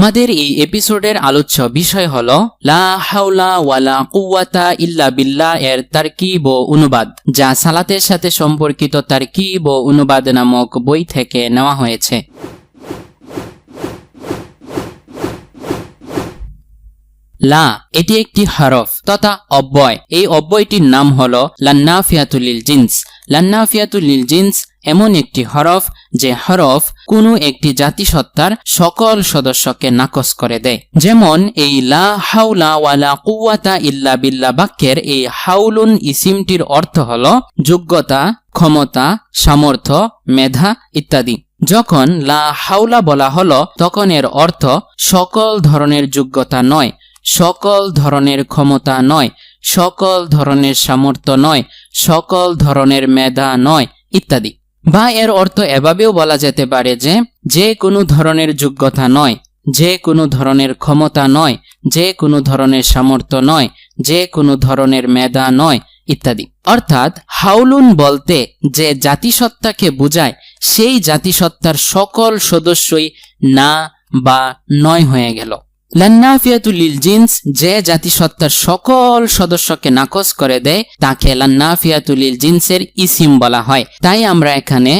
আমাদের এই এপিসোডের আলোচ্য বিষয় হল, লা হাওলা ওয়ালা কুওয়াতা ইল্লা বিল্লাহ এর তারকিব ও অনুবাদ, যা সালাতের সাথে সম্পর্কিত তারকিব ও অনুবাদ নামক বই থেকে নেওয়া হয়েছে। লা, এটি একটি হরফ, তথা অব্যয়। এই অব্যয়টির নাম হল লান্নাফিয়াতুলিল জিন্স। লান্নাফিয়াতুলিল জিন্স এমন একটি হরফ যে হরফ কোনো একটি জাতিসত্তার সকল সদস্যকে নাকচ করে দেয়। যেমন এই লা হাউলা ওয়ালা কুওয়াতা ইল্লা বিল্লা বাক্যের এই হাউলুন ইসিমটির অর্থ হল যোগ্যতা, ক্ষমতা, সামর্থ্য, মেধা ইত্যাদি। যখন লা হাউলা বলা হলো, তখন এর অর্থ সকল ধরনের যোগ্যতা নয়, সকল ধরনের ক্ষমতা নয়, সকল ধরনের সামর্থ্য নয়, সকল ধরনের মেধা নয় ইত্যাদি। বা এর অর্থ এভাবেও বলা যেতে পারে যে যে কোনো ধরনের যোগ্যতা নয়, যে কোনো ধরনের ক্ষমতা নয়, যে কোনো ধরনের সামর্থ্য নয়, যে কোনো ধরনের মেধা নয়, ইত্যাদি। অর্থাৎ হাউলুন বলতে যে জাতিসত্তাকে বোঝায়, সেই জাতিসত্তার সকল সদস্যই না বা নয় হয়ে গেল। জিন্স, যে জাতিসত্তার সকল সদস্যকে নাকচ করে দেয়, তাকে জিন্সের ইসিম বলা হয়। তাই আমরা এখানে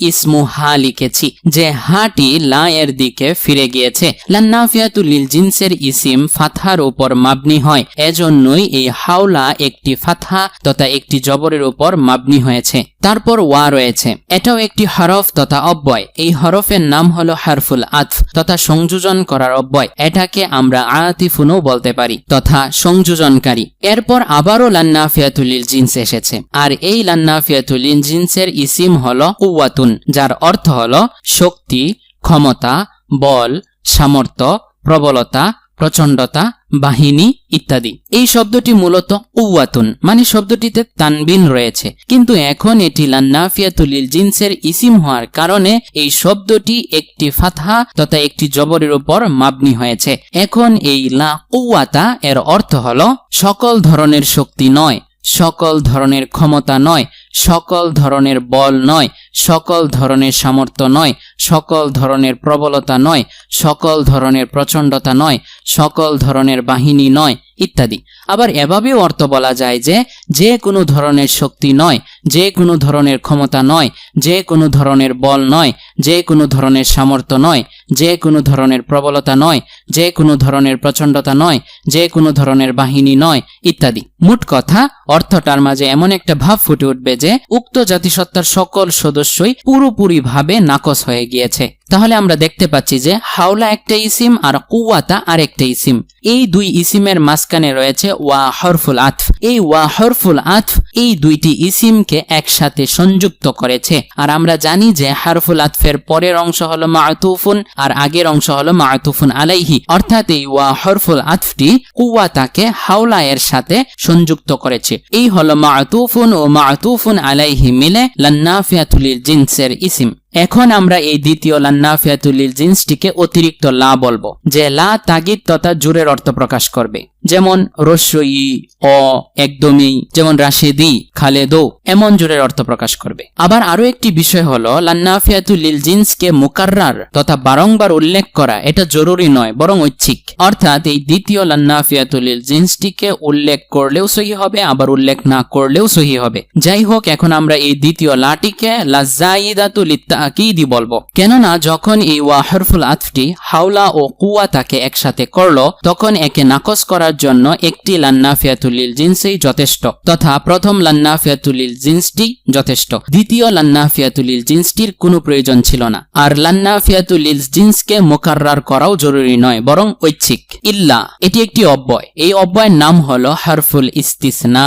ইসমু হা লিখেছি, যে হাটি লা এর দিকে ফিরে গিয়েছে। লান্নাফিয়াতুলিল জিন্সের ইসিম ফাথার উপর মাবনি হয়, এজন্যই এই হাউলা একটি ফাথা তথা একটি জবরের উপর মাবনি হয়েছে। তারপর ওয়া রয়েছে। এটাও একটি হরফ তথা অব্যয়। এই হরফের নাম হলো হারফুল আতফ তথা সংযোজন করার অব্যয় এটাকে আমরা আতিফুনও বলতে পারি, তথা সংযোজনকারী। এরপর আবারও লান্না লান্নাফিয়াতুলিল জিন্স এসেছে। আর এই লান্না লান্নাফিয়াতুলিল জিন্সের ইসিম হল কুয়াতুন যার অর্থ হল শক্তি, ক্ষমতা, বল, সামর্থ্য, প্রবলতা প্রচণ্ডতা, বাহিনী ইত্যাদি। এই শব্দটি মূলত উওয়াতুন মানে শব্দটিতে তানবিন রয়েছে। কিন্তু এখন এটি লান্নাফিয়াতুলিল জিন্সের ইসিম হওয়ার কারণে এই শব্দটি একটি ফাতহা তথা একটি জবরের উপর মাবনি হয়েছে। এখন এই লা উওয়াতা এর অর্থ হল, সকল ধরনের শক্তি নয়, সকল ধরনের ক্ষমতা নয় সকল ধরনের বল নয়, সকল ধরনের সামর্থ্য নয়, সকল ধরনের প্রবলতা নয়, সকল ধরনের প্রচণ্ডতা নয়, সকল ধরনের বাহিনী নয়, ইত্যাদি। আবার এভাবেও অর্থ বলা যায় যে যে কোনো ধরনের শক্তি নয়, যে কোনো ধরনের ক্ষমতা নয়, যে কোনো ধরনের বল নয়, যে কোনো ধরনের সামর্থ্য নয়, যে কোনো ধরনের প্রবলতা নয় যে কোনো ধরনের প্রচণ্ডতা নয়, যে কোনো ধরনের বাহিনী নয়, ইত্যাদি। মোট কথা, অর্থটার মাঝে এমন একটা ভাব ফুটে উঠবে যে, উক্ত জাতিসত্তার সকল সদস্যই পুরোপুরিভাবে নাকচ হয়ে গিয়েছে। তাহলে আমরা দেখতে পাচ্ছি যে, হাওলা একটা ইসিম আর কুয়াতা আর একটা ইসিম। এই দুই ইসিমের মাঝখানে রয়েছে ওয়া হরফুল আতফ। এই ওয়া হরফুল আতফ এই দুইটি ইসিমকে একসাথে সংযুক্ত করেছে। আর আমরা জানি যে, হারফুল আতফের পরের অংশ হলো মাতুফুন আর আগের অংশ হলো মাতুফুন আলাইহি। অর্থাৎ এই ওয়া হরফুল আতফটি কুয়াতাকে হাওলা এর সাথে সংযুক্ত করেছে। এই হলো মাতুফুন ও মাতুফুন আলাইহি মিলে লান্নাফিয়াতুলিল জিন্সের ইসিম। এখন আমরা এই দ্বিতীয় লান্নাফিয়াতুলিল জিন্সটিকে অতিরিক্ত লা বলব, যে লা তাগিদ তথা জোরের অর্থ প্রকাশ করবে। যেমন রস্যই অ একদমই যেমন রাশেদি, খালেদো, এমন জোরের অর্থ প্রকাশ করবে। আবার আরও একটি বিষয় হলো লান্নাফিয়াতুলিল জিন্সকে মুকাররার তথা বারংবার উল্লেখ করা এটা জরুরি নয়, বরং ঐচ্ছিক। অর্থাৎ এই দ্বিতীয় লান্না লান্নাফিয়াতুলিল জিন্সটিকে উল্লেখ করলেও সহি হবে, আবার উল্লেখ না করলেও সহি হবে। যাই হোক, এখন আমরা এই দ্বিতীয় লাটিকে লাজাইদাতুল তাকিদি বলব। কেননা যখন এই ওয়াহরফুল আতফটি হাওলা ও কুয়াতাকে একসাথে করল, তখন একে নাকচ করার জন্য একটি লান্নাফিয়াতুলিল জিন্সই যথেষ্ট, তথা প্রথম লান্নাফিয়াতুলিল জিন্সটি যথেষ্ট। দ্বিতীয় লান্নাফিয়াতুলিল জিন্সটির কোনো প্রয়োজন ছিল না। আর লান্নাফিয়াতুলিল জিন্সকে মোকাররার করাও জরুরি নয়, বরং ঐচ্ছিক। ইল্লা, এটি একটি অব্যয়। এই অব্যয়ের নাম হলো হারফুল ইস্তিসনা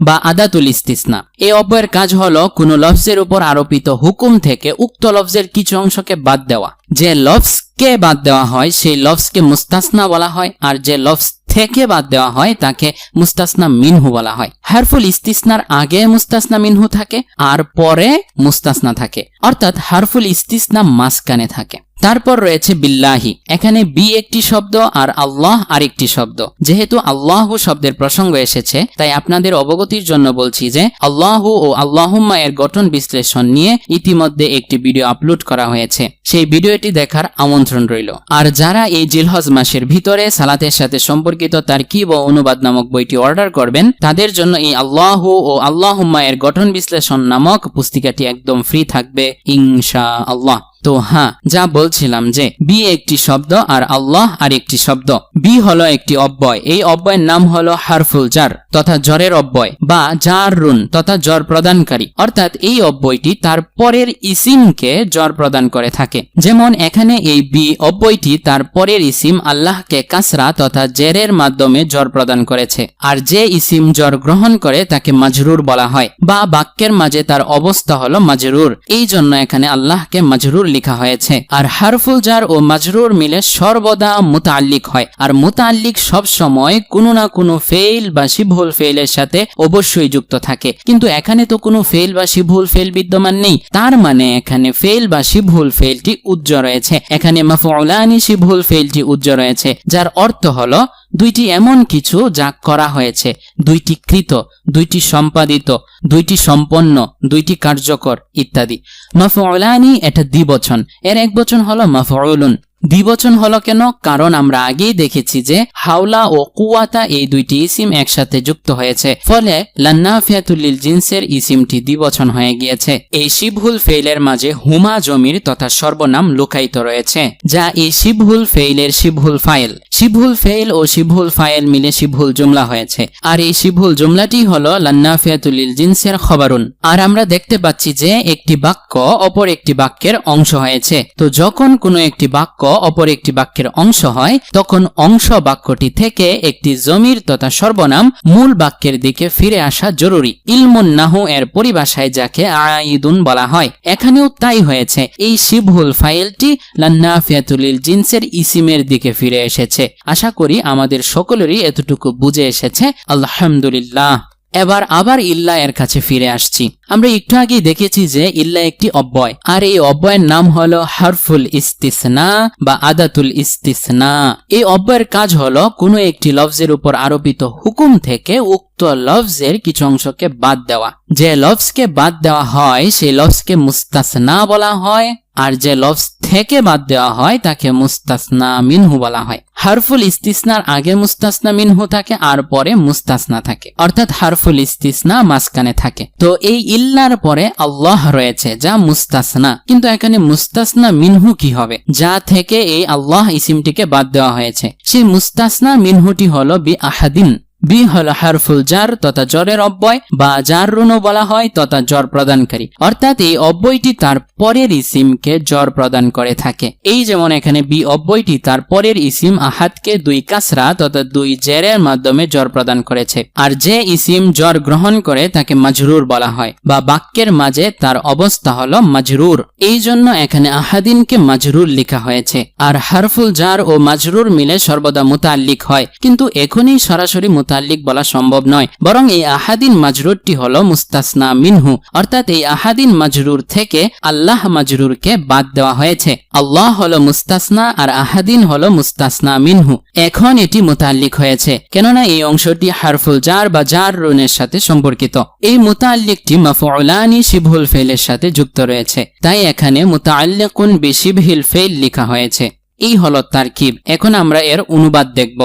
বা আদাতুল ইস্তিসনা। এই অব্যয়ের কাজ হলো কোনো লফজের উপর আরোপিত হুকুম থেকে উক্ত লফজের কিছু অংশকে বাদ দেওয়া। যে লফজকে বাদ দেওয়া হয়, সেই লফজকে মুস্তাসনা বলা হয়, আর যে লফজ থেকে বাদ দেওয়া হয়, তাকে মুস্তাসনা মিনহু বলা হয়। হারফুল ইস্তিসনার আগে মুস্তাসনা মিনহু থাকে, আর পরে মুস্তাসনা থাকে। অর্থাৎ হারফুল ইস্তিসনা মাঝখানে থাকে। তারপর রয়েছে বিল্লাহি। এখানে বি একটি শব্দ আর আল্লাহ আরেকটি শব্দ। যেহেতু আল্লাহ শব্দের প্রসঙ্গ এসেছে, তাই আপনাদের অবগতির জন্য বলছি যে, আল্লাহ ও আল্লাহুম্মা এর গঠন বিশ্লেষণ নিয়ে ইতিমধ্যে একটি ভিডিও আপলোড করা হয়েছে। সেই ভিডিওটি দেখার আমন্ত্রণ রইল। আর যারা এই জিলহজ মাসের ভিতরে সালাতের সাথে সম্পর্কিত তার কি ও অনুবাদ নামক বইটি অর্ডার করবেন, তাদের জন্য এই আল্লাহ ও আল্লাহুম্মা এর গঠন বিশ্লেষণ নামক পুস্তিকাটি একদম ফ্রি থাকবে ইনশা আল্লাহ তো হ্যাঁ যা বলছিলাম যে বি একটি শব্দ আর আল্লাহ আর একটি শব্দ। বি হলো একটি অব্যয়। এই অব্যয়ের নাম হলো হারফুল জার তথা জ্বরের অব্যয় বা জার রুন তথা জ্বর প্রদানকারী। অর্থাৎ এই অব্যয়টি তার পরের ইসিমকে জ্বর প্রদান করে থাকে। যেমন এখানে এই বি অব্যয়টি তার পরের ইসিম আল্লাহকে কাসরা তথা জেরের মাধ্যমে জ্বর প্রদান করেছে। আর যে ইসিম জ্বর গ্রহণ করে তাকে মাজরুর বলা হয় বা বাক্যের মাঝে তার অবস্থা হলো মাজরুর। এই জন্য এখানে আল্লাহকে মাজরুর লেখা হয়েছে। আর হারফুল জার ও মাজরুর মিলে সর্বদা মুতাল্লিক হয়। আর মুতাল্লিক সব সময় কোনো না কোনো ফেইল বা শিভুল ফেইলের সাথে অবশ্যই যুক্ত থাকে। কিন্তু এখানে তো কোনো ফেল বা শিভুল ফেল বিদ্যমান নেই। তার মানে এখানে ফেল বা শিভুল ফেলটি উজ্জ্ব রয়েছে। এখানে মাফউলানি শিভুল ফেইলটি উজ্জ্ব রয়েছে। যার অর্থ হলো দুইটি এমন কিছু যা করা হয়েছে। দুইটি কৃত, দুইটি সম্পাদিত, দুইটি সম্পন্ন, দুইটি কার্যকর ইত্যাদি। মাফউলানি এটা দ্বিবচন এর এক বচন হলো মাফউলুন। দ্বিবচন হলো কেন? কারণ আমরা আগেই দেখেছি যে হাওলা ও কুয়াতা এই দুইটি ইসিম একসাথে যুক্ত হয়েছে। ফলে লান্নাফিয়াতুল্লিল জিন্সের ইসিমটি দ্বিবচন হয়ে গিয়েছে। এই শিবহুল ফেইলের মাঝে হুমা জমির তথা সর্বনাম লুকায়িত রয়েছে, যা এই শিবহুল ফেইলের শিবহুল ফাইল। শিবহুল ফেইল ও শিবহুল ফাইল মিলে শিবহুল জুমলা হয়েছে। আর এই শিবহুল জুমলাটি হলো লান্নাফিয়াতুল্লিল জিন্সের খবরুন। আর আমরা দেখতে পাচ্ছি যে একটি বাক্য অপর একটি বাক্যের অংশ হয়েছে। তো যখন কোনো একটি বাক্য অপর একটি বাক্যের অংশ হয়, তখন অংশ বাক্যটি থেকে একটি জমির তথা সর্বনাম মূল বাক্যের দিকে ফিরে আসা জরুরি। ইলমুন নাহু এর পরিভাষায় যাকে আইদুন বলা হয়। এখানেও তাই হয়েছে। এই শিবহুল ফাইলটি লান্নাফিয়াতুলিল জিন্সের ইসিমের দিকে ফিরে এসেছে। আশা করি আমাদের সকলেরই এতটুকু বুঝে এসেছে। আলহামদুলিল্লাহ। এবার আবার ইল্লা এর কাছে ফিরে আসছি। আমরা একটু আগেই দেখেছি যে ইল্লা একটি অব্যয়। আর এই অব্যয়ের নাম হলো হারফুল ইস্তিসনা বা আদাতুল ইস্তিসনা। এই অব্যয়ের কাজ হলো কোনো একটি লফজের উপর আরোপিত হুকুম থেকে উক্ত লফজের কিছু অংশকে বাদ দেওয়া। যে লফজকে বাদ দেওয়া হয় সেই লফজকে মুস্তাসনা বলা হয়, আর যে লফজ থেকে বাদ দেওয়া হয়, তাকে মুস্তাসনা মিনহু বলা হয়। হারফুল ইস্তিসনার আগে মুস্তাসনা মিনহু থাকে, আর পরে মুস্তাসনা থাকে। অর্থাৎ হারফুল ইস্তিসনা মাঝখানে থাকে। তো এই ইল্লার পরে আল্লাহ রয়েছে, যা মুস্তাসনা। কিন্তু এখানে মুস্তাসনা মিনহু কি হবে? যা থেকে এই আল্লাহ ইসিমটিকে বাদ দেওয়া হয়েছে। সেই মুস্তাসনা মিনহুটি হলো বি আহাদিন। বি হল হারফুল জার তথা জ্বরের অব্যয় বা জার রুনও বলা হয় তথা জ্বর প্রদানকারী। অর্থাৎ এই অব্যয়টি তার পরের ইসিমকে জ্বর প্রদান করে থাকে। এই যেমন এখানে বি অব্যয়টি তার পরের ইসিম আহাতকে দুই কাসরা তথা দুই জেরের মাধ্যমে জ্বর প্রদান করেছে। আর যে ইসিম জ্বর গ্রহণ করে তাকে মাজরুর বলা হয় বা বাক্যের মাঝে তার অবস্থা হলো মাজরুর। এই জন্য এখানে আহাদিনকে মাজরুর লেখা হয়েছে। আর হারফুল জার ও মাজরুর মিলে সর্বদা মুতাল্লিক হয়। কিন্তু এখনই সরাসরি মুতাল্লিক বলা সম্ভব নয়। বরং এই আহাদিন মাজরুরটি হলো মুস্তাসনা মিনহু। অর্থাৎ এই আহাদিন মাজরুর থেকে আল্লাহ মাজরুরকে বাদ দেওয়া হয়েছে। আল্লাহ হলো মুস্তাসনা আর আহাদিন হলো মুস্তাসনা মিনহু। এখন এটি মুতাল্লিক হয়েছে। কেননা এই অংশটি হারফুল জার বা জার রুনের সাথে সম্পর্কিত। এই মুতাল্লিকটি মাফউলানি শিবহুল ফেলের সাথে যুক্ত রয়েছে। তাই এখানে মুতাল্লিকুন বিশিবহিল ফেল লেখা হয়েছে। এই হলো তারকিব। এখন আমরা এর অনুবাদ দেখব।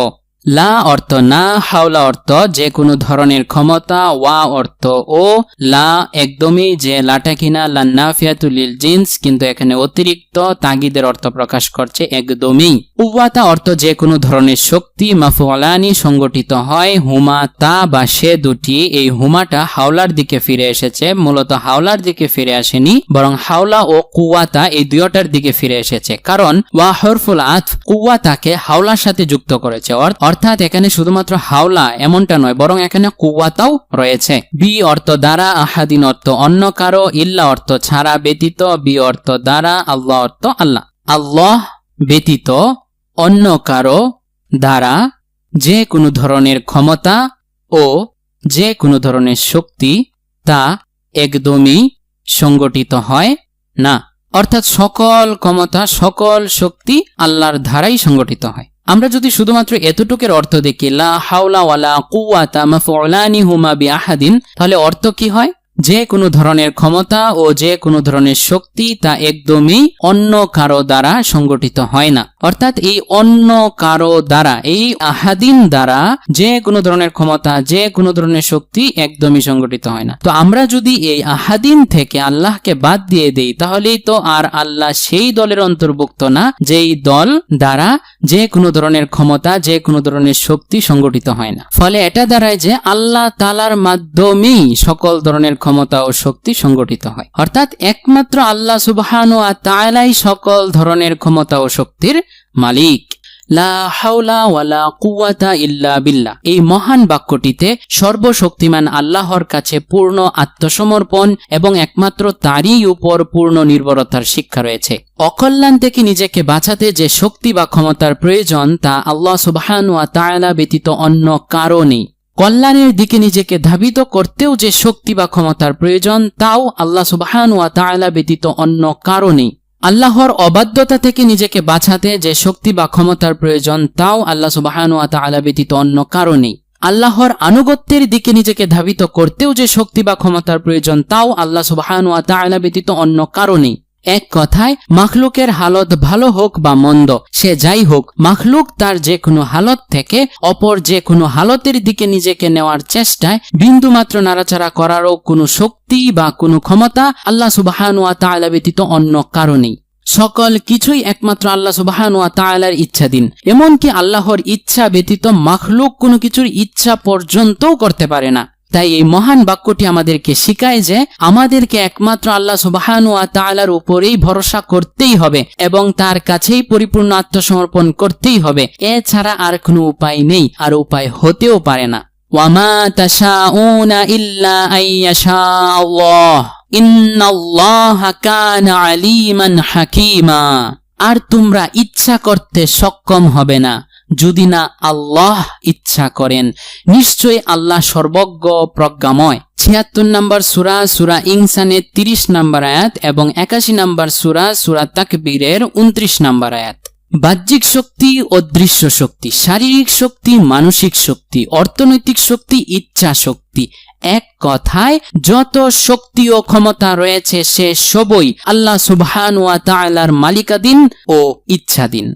লা অর্থ না, হাওলা অর্থ যে কোনো ধরনের ক্ষমতা, ওয়া অর্থ ও, লা একদমই যে লাটা কিনা লান্নাফিয়াতুলিল জিন্স, কিন্তু এখানে অতিরিক্ত তাগিদের অর্থ প্রকাশ করছে একদমই। উওয়াতা অর্থ যে কোনো ধরনের শক্তি মাফুলানি সংগঠিত হয়, হুমা, তা বা সে দুটি। এই হুমাটা হাওলার দিকে ফিরে এসেছে, মূলত হাওলার দিকে ফিরে আসেনি, বরং হাওলা ও কুয়াতা এই দুইটার দিকে ফিরে এসেছে। কারণ, ওয়া হরফুল আত কুয়াতাকে হাওলার সাথে যুক্ত করেছে। অর্থ অর্থাৎ এখানে শুধুমাত্র হাওলা এমনটা নয়, বরং এখানে কুয়াতাও রয়েছে। বি অর্থ দ্বারা, আহাদিন অর্থ অন্য কারও, ইল্লা অর্থ ছাড়া ব্যতীত, বি অর্থ দ্বারা, আল্লাহ অর্থ আল্লাহ। আল্লাহ ব্যতীত অন্য কারও দ্বারা যে কোনো ধরনের ক্ষমতা ও যে কোনো ধরনের শক্তি তা একদমই সংগঠিত হয় না। অর্থাৎ সকল ক্ষমতা, সকল শক্তি আল্লাহর ধারাই সংগঠিত হয়। আমরা যদি শুধুমাত্র এতটুকের অর্থ দেখি, লা হাওলা ওয়ালা কুওয়াতা মাফউলানি হুমা বিআহাদিন, তাহলে অর্থ কি হয়? যে কোনো ধরনের ক্ষমতা ও যে কোনো ধরনের শক্তি তা একদমই অন্য কারও দ্বারা সংগঠিত হয় না। অর্থাৎ এই অন্য কারও দ্বারা, এই আহাদিন দ্বারা যে কোনো ধরনের ক্ষমতা, যে কোনো ধরনের শক্তি একদমই সংগঠিত হয় না। তো আমরা যদি এই আহাদিন থেকে আল্লাহকে বাদ দিয়ে দেই, তাহলেই তো আর আল্লাহ সেই দলের অন্তর্ভুক্ত না, যেই দল দ্বারা যে কোনো ধরনের ক্ষমতা, যে কোনো ধরনের শক্তি সংগঠিত হয় না। ফলে এটা দাঁড়ায় যে আল্লাহ তালার মাধ্যমেই সকল ধরনের ক্ষমতা ও শক্তি সংগঠিত হয়। অর্থাৎ একমাত্র আল্লাহ সুবহান ও তাআলাই সকল ধরনের ক্ষমতা ও শক্তির মালিক। এই মহান বাক্যটিতে সর্বশক্তিমান আল্লাহর কাছে পূর্ণ আত্মসমর্পণ এবং একমাত্র তারই উপর পূর্ণ নির্ভরতার শিক্ষা রয়েছে। অকল্যাণ থেকে নিজেকে বাঁচাতে যে শক্তি বা ক্ষমতার প্রয়োজন তা আল্লাহ সুবহান ওয়া তাআলা ব্যতীত অন্য কারও নেই। কল্যাণের দিকে নিজেকে ধাবিত করতেও যে শক্তি বা ক্ষমতার প্রয়োজন, তাও আল্লাহ সুবহান ওয়া তাআলা ব্যতীত অন্য কারণে আল্লাহর অবাধ্যতা থেকে নিজেকে বাঁচাতে যে শক্তি বা ক্ষমতার প্রয়োজন, তাও আল্লাহ সুবাহান ওয়া তাআলা ব্যতীত অন্য কারণেই আল্লাহর আনুগত্যের দিকে নিজেকে ধাবিত করতেও যে শক্তি বা ক্ষমতার প্রয়োজন, তাও আল্লাহ সুবাহান ওয়া তাআলা ব্যতীত অন্য কারণেই এক কথায়, মাখলুকের হালত ভালো হোক বা মন্দ, সে যাই হোক, মাখলুক তার যে কোনো হালত থেকে অপর যে কোনো হালতের দিকে নিজেকে নেওয়ার চেষ্টায় বিন্দুমাত্র নাড়াচাড়া করারও কোনো শক্তি বা কোনো ক্ষমতা আল্লাহ সুবাহান ওয়া তাআলা ব্যতীত অন্য কারণেই। সকল কিছুই একমাত্র আল্লাহ সুবাহান ওয়া তাআলার ইচ্ছাধীন এমনকি আল্লাহর ইচ্ছা ব্যতীত মাখলুক কোনো কিছুর ইচ্ছা পর্যন্তও করতে পারে না। তাই এই মহান বাক্যটি আমাদেরকে শিখায় যে আমাদেরকে একমাত্র আল্লাহ সুবাহান ওয়া তাআলার উপরেই ভরসা করতেই হবে এবং তার কাছেই পরিপূর্ণ আত্মসমর্পণ করতেই হবে। এছাড়া আর কোনো উপায় নেই, আর উপায় হতেও পারে না। আর তোমরা ইচ্ছা করতে সক্ষম হবে না। যদি না আল্লাহ ইচ্ছা করেন, নিশ্চয়ই আল্লাহ সর্বজ্ঞ প্রজ্ঞাময়। ছিয়াত্তর নম্বর সুরা সুরা ইনসানের তিরিশ নম্বর আয়াত এবং একাশি নম্বর সুরা সুরা তাকবীরের উনত্রিশ নম্বর আয়াত। বাহ্যিক শক্তি অদৃশ্য শক্তি, শারীরিক শক্তি, মানসিক শক্তি, অর্থনৈতিক শক্তি, ইচ্ছা শক্তি, এক কথায় যত শক্তি ও ক্ষমতা রয়েছে সে সবই আল্লাহ সুবহান ওয়া তাআলার মালিকাধীন ও ইচ্ছাধীন।